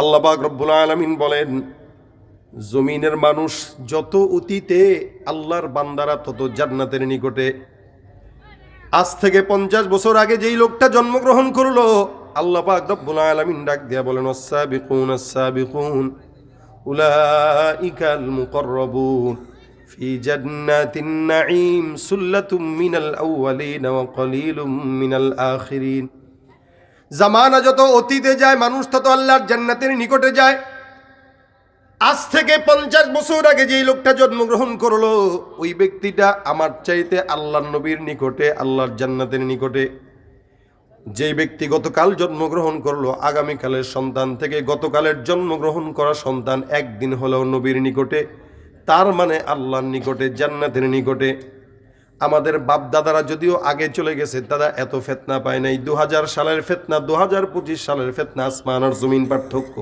আল্লাহ পাক রব্বুল আলমিন বলেন, জমিনের মানুষ যত অতীতে আল্লাহর বান্দারা, তত জান্নাতের নিকটে। আজ থেকে পঞ্চাশ বছর আগে যেই লোকটা জন্মগ্রহণ করল, আল্লাহ পাক রব্বুল আলামিন ডাক দিয়া বলেন আস-সাবিকুন আস-সাবিকুন উলাইকাল মুকাররাবুন, ফি জান্নাতিন নাঈম সুল্লাতুম মিনাল আউওয়ালিন ওয়া কলিলুম মিনাল আখিরিন। জামানা যত অতীতে যায়, মানুষ তত আল্লাহর জান্নাতের নিকটে যায়। আজ থেকে পঞ্চাশ বছর আগে যেই লোকটা জন্মগ্রহণ করল, ওই ব্যক্তিটা আমার চাইতে আল্লাহর নবীর নিকটে, আল্লাহর জান্নাতের নিকটে। যেই ব্যক্তি গতকাল জন্মগ্রহণ করল, আগামীকালের সন্তান থেকে গতকালের জন্মগ্রহণ করা সন্তান একদিন হলেও নবীর নিকটে, তার মানে আল্লাহর নিকটে, জান্নাতের নিকটে। আমাদের বাপ দাদারা যদিও আগে চলে গেছে, দাদা এত ফেতনা পায় নাই। দু হাজার সালের ফেতনা দু পঁচিশ সালের ফেতনা, আসমান আর জমিন পার্থক্য।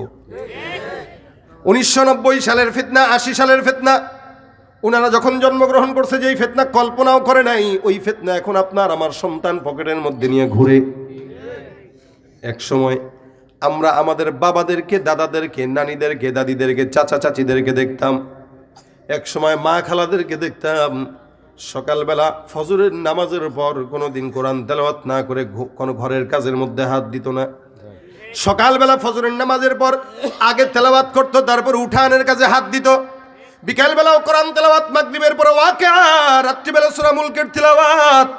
উনিশশো নব্বই সালের ফেতনা, আশি সালের ফেতনা ওনারা যখন জন্মগ্রহণ করছে, যেই ফেতনা কল্পনাও করে নাই, ওই ফেতনা এখন আপনার, আমার সন্তান পকেটের মধ্যে নিয়ে ঘুরে। এক সময় আমরা আমাদের বাবাদেরকে, দাদাদেরকে, নানিদেরকে, দাদিদেরকে চাচা চাচিদেরকে দেখতাম। এক সময় মা খালাদেরকে দেখতাম। সকালবেলা ফজরের নামাজের পর কোনো দিন কোরআন তেলাওয়াত না করে কোনো ঘরের কাজের মধ্যে হাত দিত না। সকালবেলা ফজরের নামাজের পর আগে তেলাওয়াত করতো, তারপর উঠানের কাজে হাত দিত। বিকালবেলাও কোরআন তেলাওয়াত, মাগরিবের পরে ওয়াকিয়া রাত্রিবেলা সূরা মুলকের তেলাওয়াত।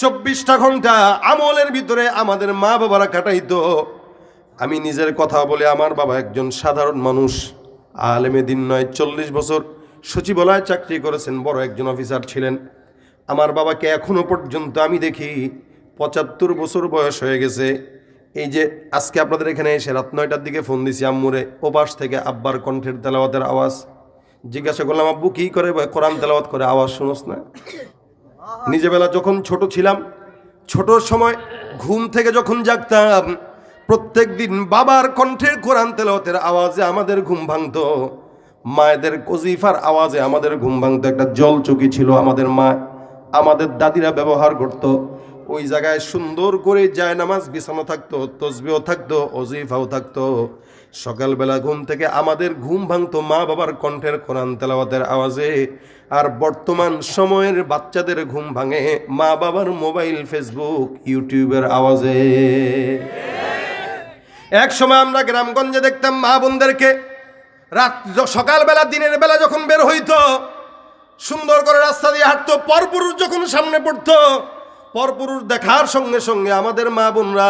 চব্বিশটা ঘণ্টা আমলের ভিতরে আমাদের মা বাবারা কাটাইতো। আমি নিজের কথা বলে আমার বাবা একজন সাধারণ মানুষ, আলেমে দিন নয়, চল্লিশ বছর। সচিবালয়ে চাকরি করেছেন, বড় একজন অফিসার ছিলেন। আমার বাবাকে এখনও পর্যন্ত আমি দেখি, পঁচাত্তর বছর বয়স হয়ে গেছে। এই যে আজকে আপনাদের এখানে এসে রাত নয়টার দিকে ফোন দিছি আম্মুরে ওপাশ থেকে আব্বার কণ্ঠের তেলাওয়াতের আওয়াজ। জিজ্ঞাসা করলাম, আব্বু, কী করে কোরআন তেলাওয়াত করে আওয়াজ শুনোস না? নিজে বেলা যখন ছোট ছিলাম, ছোট সময় ঘুম থেকে যখন জাগতাম, প্রত্যেক দিন বাবার কণ্ঠের কোরআন তেলাওয়াতের আওয়াজে আমাদের ঘুম ভাঙতো। মায়েদের কজিফার আওয়াজে আমাদের ঘুম ভাঙতো, একটা জল চকি ছিল আমাদের মা, আমাদের দাদিরা ব্যবহার করত। ওই জায়গায় সুন্দর করে যায় নামাজ বিছানো থাকতো তসবিও থাকতো অজিফাও থাকতো। সকালবেলা ঘুম থেকে আমাদের ঘুম ভাঙতো মা বাবার কণ্ঠের কোরআন তেলাওয়াতের আওয়াজে। আর বর্তমান সময়ের বাচ্চাদের ঘুম ভাঙে মা বাবার মোবাইল, ফেসবুক, ইউটিউবের আওয়াজে। এক সময় আমরা গ্রামগঞ্জে দেখতাম মা বোনদেরকে রাত সকালবেলা দিনের বেলা যখন বের হইতো, সুন্দর করে রাস্তা দিয়ে হাঁটতো, পরপুরুষ যখন সামনে পড়তো, পরপুরুষ দেখার সঙ্গে সঙ্গে আমাদের মা বোনরা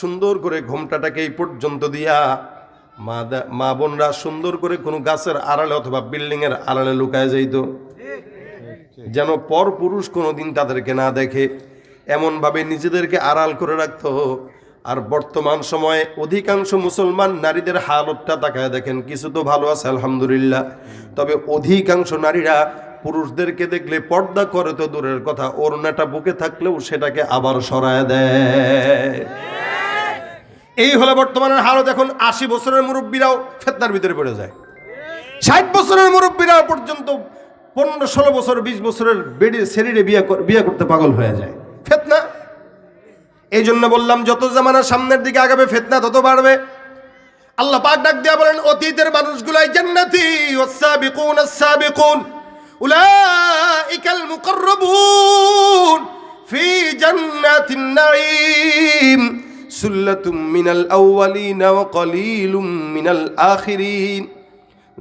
সুন্দর করে ঘোমটাটাকে এই পর্যন্ত দিয়া, মা মা বোনরা সুন্দর করে কোনো গাছের আড়ালে অথবা বিল্ডিংয়ের আড়ালে লুকায় যাইত। যেন পর পুরুষ কোনোদিন তাদেরকে না দেখে, এমনভাবে নিজেদেরকে আড়াল করে রাখতো। আর বর্তমান সময়ে অধিকাংশ মুসলমান নারীদের হালতটা তাকায় দেখেন, কিছু তো ভালো আছে, আলহামদুলিল্লাহ। তবে অধিকাংশ নারীরা পুরুষদেরকে দেখলে পর্দা করে তো দূরের কথা, ওড়নাটা বুকে থাকলেও সেটাকে আবার সরায় দেয়। এই হলো বর্তমানের হালত, এখন আশি বছরের মুরব্বীরাও ফেতনার ভিতরে পড়ে যায়। ষাট বছরের মুরব্বীরাও পর্যন্ত পনেরো, ষোলো বছর, বিশ বছরের বেডে শরীরে বিয়ে বিয়ে করতে পাগল হয়ে যায়। এই জন্য বললাম, যত জামানার সামনের দিকে আগাবে, ফেতনা তত বাড়বে। আল্লাহ পাক ডাক দিয়া বলেন, অতীতের মানুষগুলাই জান্নাতি। ওয়াসাবিকুন আস-সাবিকুন উলাইকাল মুকাররাবুন। ফি জান্নাতিন নাঈম। সুল্লাতুম মিনাল আউওয়ালিন ওয়া কলিলুম মিনাল আখিরিন।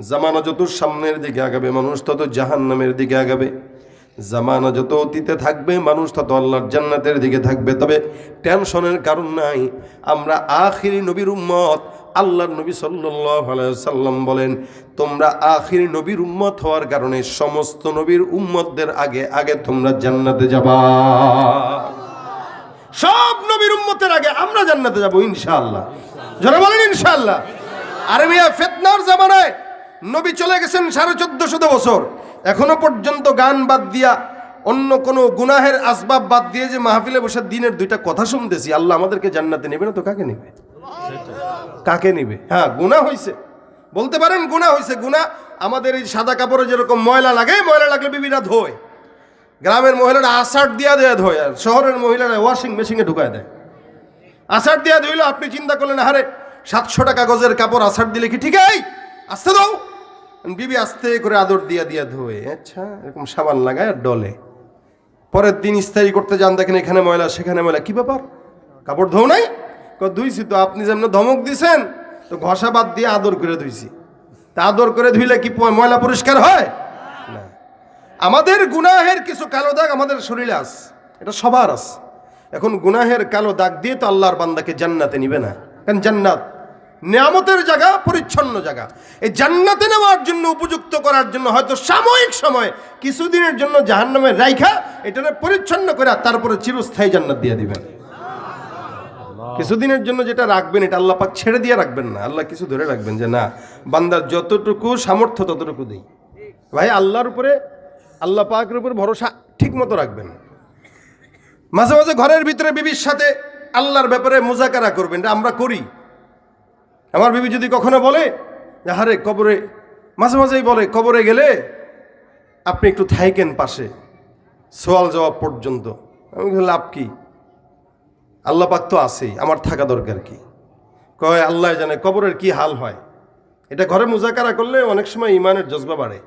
জামানা যত সামনের দিকে আগাবে, মানুষ তত জাহান্নামের দিকে আগাবে। জামানা যত অতীতে থাকবে, মানুষ তত আল্লাহর জান্নাতের দিকে থাকবে। তবে টেনশনের কারণ নাই, আমরা আখিরি নবীর উম্মত, আল্লাহর নবী সাল্লাম বলেন, তোমরা আখিরি নবীর উম্মত হওয়ার কারণে সমস্ত নবীর উম্মতদের আগে আগে তোমরা জান্নাতে যাবা। সব নবীর উম্মতের আগে আমরা জান্নাতে যাব, ইনশাআল্লাহ। যারা বলেন, ইনশাআল্লাহ। আরে ফেতনার জামানায় নবী চলে গেছেন সাড়ে চোদ্দশত বছর। এখনও পর্যন্ত গান বাদ দিয়া অন্য কোনো গুনাহের আসবাব বাদ দিয়ে যে মাহফিলে বসে দিনের দুইটা কথা শুনতেছি, আল্লাহ আমাদেরকে জান্নাতে নেবে না তো? কাকে নেবে? কাকে নিবে? হ্যাঁ গুণা হয়েছে বলতে পারেন গুণা হয়েছে গুণা আমাদের এই সাদা কাপড়ে যেরকম ময়লা লাগে, ময়লা লাগলে বিবিরা ধোয়। গ্রামের মহিলারা আষাঢ় দিয়া দেয়া ধোয় আর শহরের মহিলারা ওয়াশিং মেশিনে ঢুকায় দেয়। আষাঢ় দিয়া ধুইলো, আপনি চিন্তা করলেন হারে সাতশো টাকা গজের কাপড় আসার দিলে কি ঠিক এই? আসতে দাও। বিবি আস্তে করে আদর দিয়া দিয়া ধোয়ে। আচ্ছা এরকম সাবান লাগায় আর ডলে। পরের দিন ইস্তারি করতে যান, দেখেন এখানে ময়লা, সেখানে ময়লা। কি ব্যাপার? কাপড় ধোও নাই? ধুইছি তো, আপনি যেমন ধমক দিছেন, তো ঘষা বাদ দিয়ে আদর করে ধুইছি। তা আদর করে ধুইলে কি ময়লা পরিষ্কার হয়? না। আমাদের গুনাহের কিছু কালো দাগ আমাদের শরীরে আস এটা সবার আস এখন গুনাহের কালো দাগ দিয়ে তো আল্লাহর বান্দাকে জান্নাতে নিবে না। কারণ জান্নাত? নিয়ামতের জায়গা, পরিচ্ছন্ন জায়গা। এই জান্নাতে নেওয়ার জন্য, উপযুক্ত করার জন্য, হয়তো সাময়িক সময়, কিছুদিনের জন্য জাহান্নামের রাইখা এটাকে পরিচ্ছন্ন করে তারপরে চিরস্থায়ী জান্নাত দিয়ে দিবেন। কিছুদিনের জন্য যেটা রাখবেন, এটা আল্লাহ পাক ছেড়ে দিয়ে রাখবেন না। আল্লাহ কিছু ধরে রাখবেন যে, না, বান্দার যতটুকু সামর্থ্য, ততটুকু দেই। ভাই, আল্লাহর উপরে, আল্লাহ পাকের উপর ভরসা ঠিক মতো রাখবেন। মাঝে মাঝে ঘরের ভিতরে বিবির সাথে আল্লাহর ব্যাপারে মোজাকারা করবেন, এটা আমরা করি। আমার বিবি যদি কখনো বলে যে, হারে কবরে, মাঝে মাঝেই বলে, কবরে গেলে আপনি একটু থাইকেন পাশে, সোয়াল জবাব পর্যন্ত। আমি লাভ কি? আল্লাপাক তো আছেই, আমার থাকা দরকার কি? কয়, আল্লাহ জানে কবরের কি হাল হয়? এটা ঘরে মোজাকারা করলে অনেক সময় ইমানের জজবা বাড়ে।